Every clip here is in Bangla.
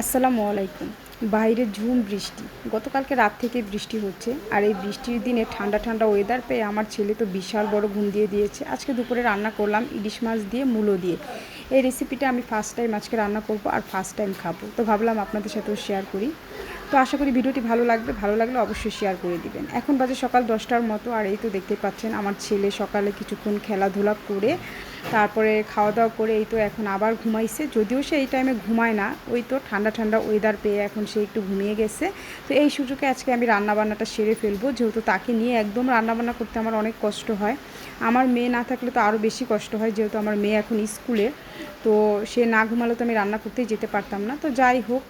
আসসালামু আলাইকুম। বাইরে ঝুম বৃষ্টি। গতকালকে রাত থেকে বৃষ্টি হচ্ছে আর এই বৃষ্টির দিনে ঠান্ডা ঠান্ডা ওয়েদার পেয়ে আমার ছেলে তো বিশাল বড় ঘুম দিয়ে দিয়েছে। আজকে দুপুরে রান্না করলাম ইলিশ মাছ দিয়ে মূলো দিয়ে। এই রেসিপিটা আমি ফার্স্ট টাইম আজকে রান্না করব আর ফার্স্ট টাইম খাব। তো ভাবলাম আপনাদের সাথেও শেয়ার করি। তো আশা করি ভিডিওটি ভালো লাগবে। ভালো লাগলে অবশ্যই শেয়ার করে দিবেন। এখন বাজে সকাল দশটার মতো আর এই তো দেখতে পাচ্ছেন আমার ছেলে সকালে কিছুক্ষণ খেলাধুলা করে তারপরে খাওয়া দাওয়া করে এই তো এখন আবার ঘুমাইছে। যদিও সে এই টাইমে ঘুমায় না, ওই তো ঠান্ডা ঠান্ডা ওয়েদার পেয়ে এখন সে একটু ঘুমিয়ে গেছে। তো এই সুযোগে আজকে আমি রান্নাবান্নাটা সেরে ফেলব, যেহেতু তাকে নিয়ে একদম রান্নাবান্না করতে আমার অনেক কষ্ট হয়। আমার মেয়ে না থাকলে তো আরও বেশি কষ্ট হয়, যেহেতু আমার মেয়ে এখন স্কুলে। তো সে না ঘুমালে তো আমি রান্না করতেই যেতে পারতাম না। তো যাই হোক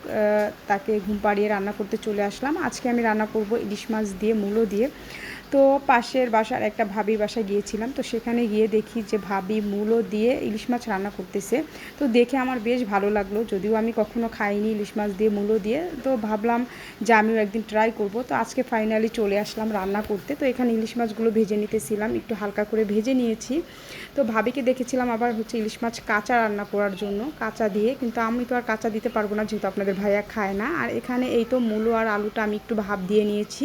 তাকে ঘুম পাড়িয়ে রান্না করতে চলে আসলাম। আজকে আমি রান্না করব ইলিশ মাছ দিয়ে, মূলো দিয়ে। তো পাশের বাসার একটা ভাবির বাসায় গিয়েছিলাম, তো সেখানে গিয়ে দেখি যে ভাবি মূলো দিয়ে ইলিশ মাছ রান্না করতেছে। তো দেখে আমার বেশ ভালো লাগল, যদিও আমি কখনো খাইনি ইলিশ মাছ দিয়ে মূলো দিয়ে। তো ভাবলাম যে আমিও একদিন ট্রাই করব। তো আজকে ফাইনালি চলে আসলাম রান্না করতে। তো এখানে ইলিশ মাছগুলো ভেজে নিতেছিলাম, একটু হালকা করে ভেজে নিয়েছি। তো ভাবিকে দেখেছিলাম আবার হচ্ছে ইলিশ মাছ কাঁচা রান্না করার জন্য, কাঁচা দিয়ে। কিন্তু আমি তো আর কাঁচা দিতে পারব না, যেহেতু আপনাদের ভাইয়া খায় না। আর এখানে এই তো মূলো আর আলুটা আমি একটু ভাব দিয়ে নিয়েছি।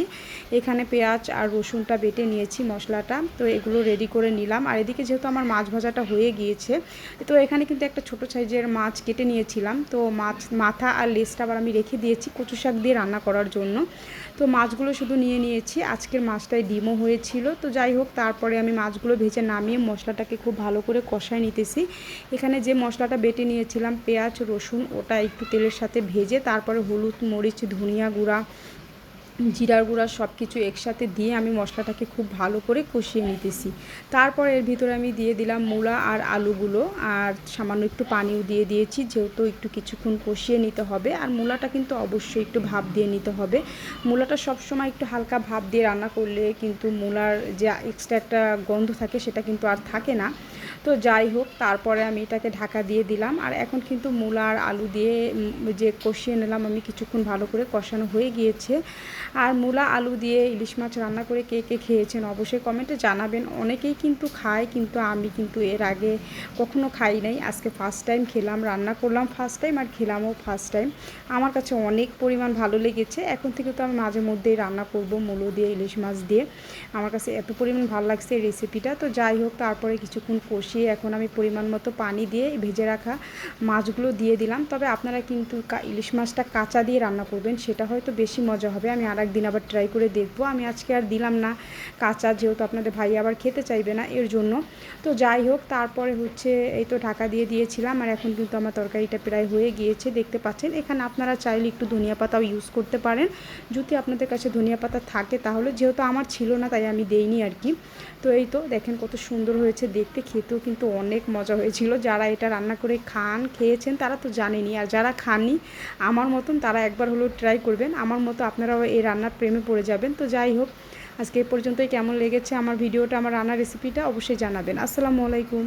এখানে পেঁয়াজ আর রসুনটা বেটে নিয়েছি মশলাটা। তো এগুলো রেডি করে নিলাম। আর এদিকে যেহেতু আমার মাছ ভাজাটা হয়ে গিয়েছে, তো এখানে কিন্তু একটা ছোট সাইজের মাছ কেটে নিয়েছিলাম। তো মাছ, মাথা আর লেজটা আবার আমি রেখে দিয়েছি কচু শাক দিয়ে রান্না করার জন্য। তো মাছগুলো শুধু নিয়ে নিয়েছি। আজকের মাছটায় ডিমও হয়েছিল। তো যাই হোক, তারপরে আমি মাছগুলো ভেজে নামিয়ে মশলাটাকে খুব ভালো করে কষায় নিতেছি। এখানে যে মশলাটা বেটে নিয়েছিলাম, পেঁয়াজ, রসুন, ওটা একটু তেলের সাথে ভেজে, তারপরে হলুদ, মরিচ, ধনিয়া গুঁড়া জিরার গুঁড়া সব কিছু একসাথে দিয়ে আমি মশলাটাকে খুব ভালো করে কষিয়ে নিতেছি। তারপর এর ভিতরে আমি দিয়ে দিলাম মূলা আর আলুগুলো আর সামান্য একটু পানিও দিয়ে দিয়েছি, যেহেতু একটু কিছুক্ষণ কষিয়ে নিতে হবে। আর মূলাটা কিন্তু অবশ্যই একটু ভাপ দিয়ে নিতে হবে। মূলাটা সবসময় একটু হালকা ভাপ দিয়ে রান্না করলে কিন্তু মূলার যে এক্সট্রা একটা গন্ধ থাকে সেটা কিন্তু আর থাকে না। তো যাই হোক, তারপরে আমি এটাকে ঢাকা দিয়ে দিলাম। আর এখন কিন্তু মূলা আর আলু দিয়ে যে কষিয়ে নিলাম, আমি কিছুক্ষণ ভালো করে কষানো হয়ে গিয়েছে। আর মূলা, আলু দিয়ে ইলিশ মাছ রান্না করে কে কে খেয়েছেন অবশ্যই কমেন্টে জানাবেন। অনেকেই কিন্তু খায়, কিন্তু আমি কিন্তু এর আগে কখনো খাই নাই। আজকে ফার্স্ট টাইম খেলাম, রান্না করলাম ফার্স্ট টাইম আর খেলামও ফার্স্ট টাইম আমার কাছে অনেক পরিমাণ ভালো লেগেছে। এখন থেকে তো আমি মাঝে মধ্যেই রান্না করব মূলো দিয়ে, ইলিশ মাছ দিয়ে। আমার কাছে এত পরিমাণ ভালো লাগছে এই রেসিপিটা তো যাই হোক, তারপরে কিছুক্ষণ কষিয়ে এখন আমি পরিমাণ মতো পানি দিয়ে ভেজে রাখা মাছগুলো দিয়ে দিলাম। তবে আপনারা কিন্তু ইলিশ মাছটা কাঁচা দিয়ে রান্না করবেন, সেটা হয়তো বেশি মজা হবে। আমি আর একদিন আবার ট্রাই করে দেখব। আমি আজকে আর দিলাম না কাঁচা, যেহেতু আপনাদের ভাই আবার খেতে চাইবে না এর জন্য। তো যাই হোক, তারপরে হচ্ছে এই তো ঢাকা দিয়ে দিয়েছিলাম আর এখন কিন্তু আমার তরকারিটা প্রায় হয়ে গিয়েছে, দেখতে পাচ্ছেন। এখানে আপনারা চাইলে একটু ধনিয়া পাতাও ইউজ করতে পারেন। যদি আপনাদের কাছে ধনিয়া পাতা থাকে তাহলে, যেহেতু আমার ছিল না তাই আমি দেইনি আর কি। তো এই তো দেখেন কত সুন্দর হয়েছে দেখতে, খেতেও কিন্তু অনেক মজা হয়েছিল। যারা এটা রান্না করে খান, খেয়েছেন তারা তো জানেনি আর যারা খাননি, আমার মতন তারা একবার হলেও ট্রাই করবেন। আমার মতো আপনারাও এই রান্নার প্রেমে পড়ে যাবেন। তো যাই হোক, আজকে এ পর্যন্তই। কেমন লেগেছে আমার ভিডিওটা, আমার রান্নার রেসিপিটা অবশ্যই জানাবেন। আসসালামু আলাইকুম।